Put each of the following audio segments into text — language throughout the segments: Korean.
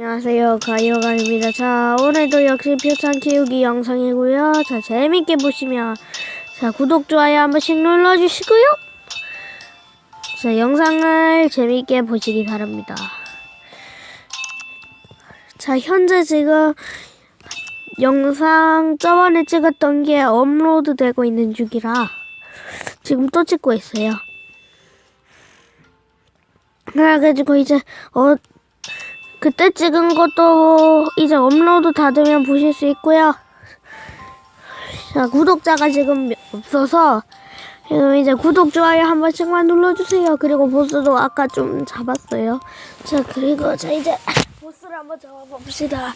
안녕하세요. 가요가입니다. 자 오늘도 역시 표창 키우기 영상이고요. 자 재밌게 보시면 자 구독 좋아요 한 번씩 눌러주시고요. 자 영상을 재밌게 보시기 바랍니다. 자 현재 지금 영상 저번에 찍었던 게 업로드 되고 있는 중이라 지금 또 찍고 있어요. 그래가지고 이제 어 그때 찍은 것도 이제 업로드 다 되면 보실 수 있고요. 자, 구독자가 지금 없어서 지금 이제 구독, 좋아요 한 번씩만 눌러주세요. 그리고 보스도 아까 좀 잡았어요. 자, 그리고 자 이제 보스를 한번 잡아봅시다.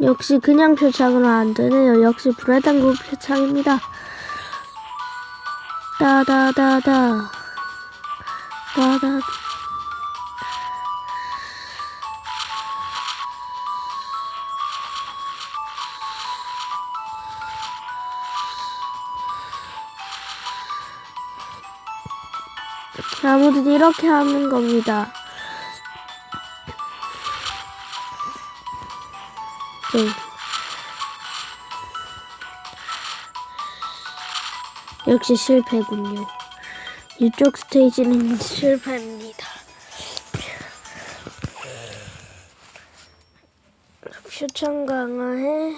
역시 그냥 표창으로 안 되네요. 역시 불해당구 표창입니다. 따다다다. 따다. 아무튼 이렇게 하는 겁니다. 네. 역시 실패군요. 이쪽 스테이지는 실패입니다. 표창 강화에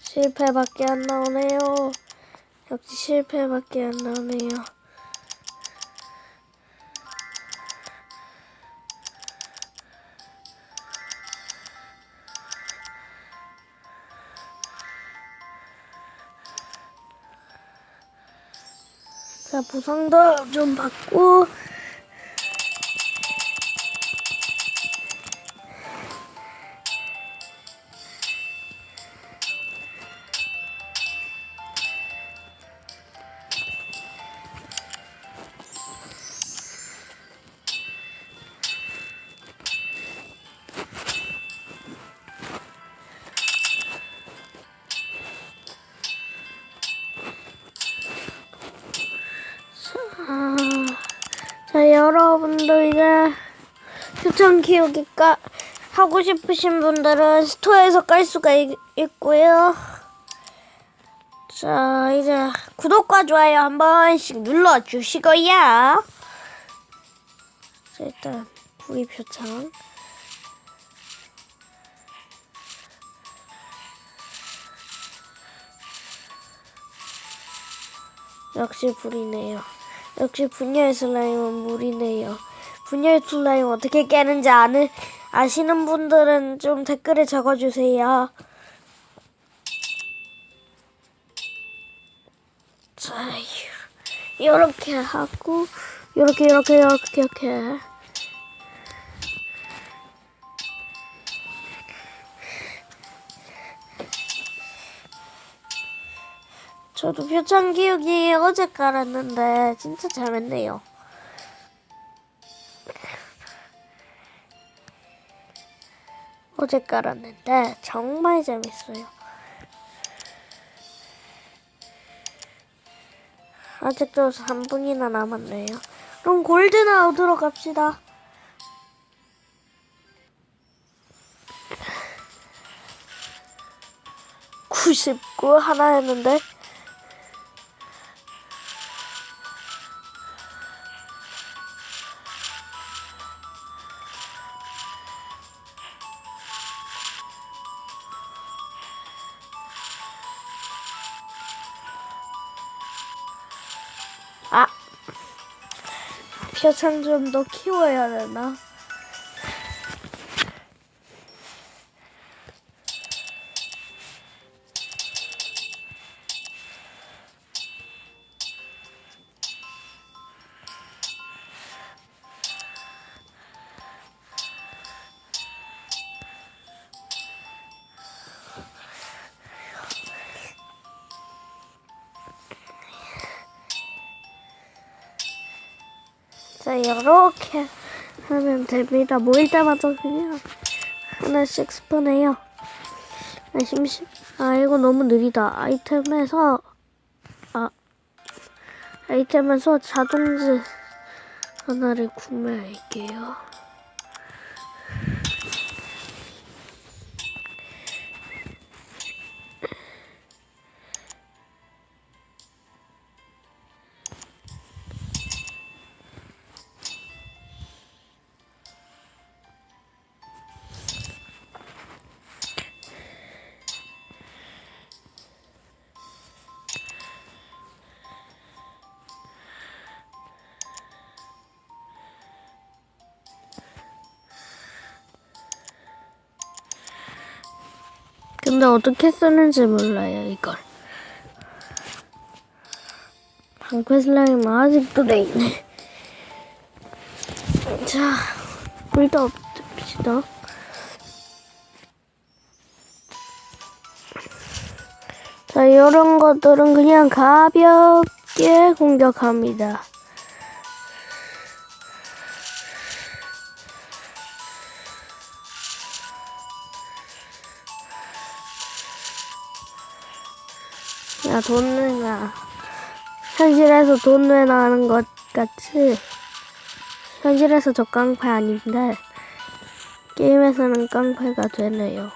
실패밖에 안 나오네요. 역시 실패밖에 안 나오네요. 자, 보상도 좀 받고. 여러분들 이제 추천 키우기가 하고 싶으신 분들은 스토어에서 깔 수가 있, 있고요. 자, 이제 구독과 좋아요 한 번씩 눌러주시고요. 자, 일단 구입 표창. 역시 불이네요. 역시 분야의 슬라임은 물이네요. 분야의 슬라임 어떻게 깨는지 아는 아시는 분들은 좀 댓글에 적어주세요. 자, 이렇게 하고 이렇게 이렇게 이렇게 이렇게. 저도 표창 기억이 어제 깔았는데 진짜 재밌네요. 어제 깔았는데 정말 재밌어요. 아직도 3분이나 남았네요. 그럼 골드 나오도록 갑시다. (99) 하나 했는데 표창 좀 더 키워야 되나? 이렇게 하면 됩니다. 모일 때마다 그냥 하나씩 스폰해요. 아, 심심. 아, 이거 너무 느리다. 아이템에서, 아, 아이템에서 자동제 하나를 구매할게요. 근데 어떻게 쓰는지 몰라요, 이걸. 방패 슬라임 아직도 돼 있네. 자, 불도 없읍시다. 자, 이런 것들은 그냥 가볍게 공격합니다. 야, 돈 내놔. 현실에서 돈 내놔하는 것 같이. 현실에서 저 깡패 아닌데, 게임에서는 깡패가 되네요.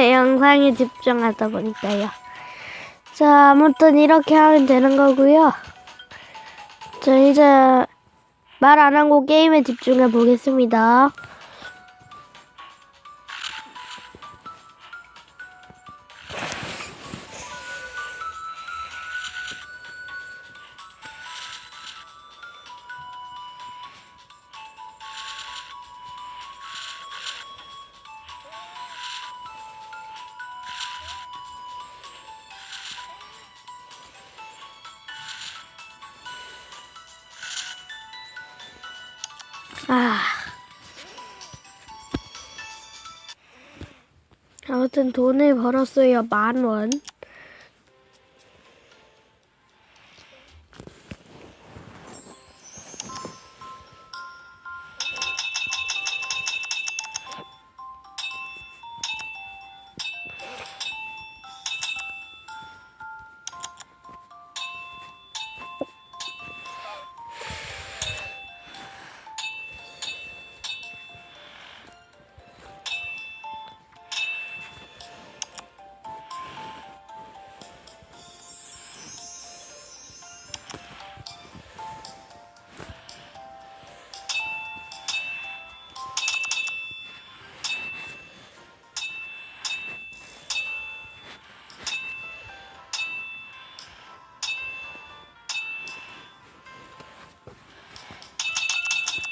아, 영상에 집중하다 보니까요. 자, 아무튼 이렇게 하면 되는 거고요. 자, 이제 말 안 하고 게임에 집중해 보겠습니다. 아. 아무튼 돈을 벌었어요. 만 원.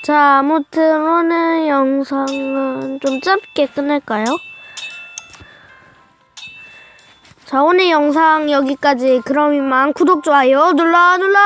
자, 아무튼 오늘 영상은 좀 짧게 끝낼까요? 자, 오늘 영상 여기까지. 그럼 이만 구독, 좋아요 눌러 눌러!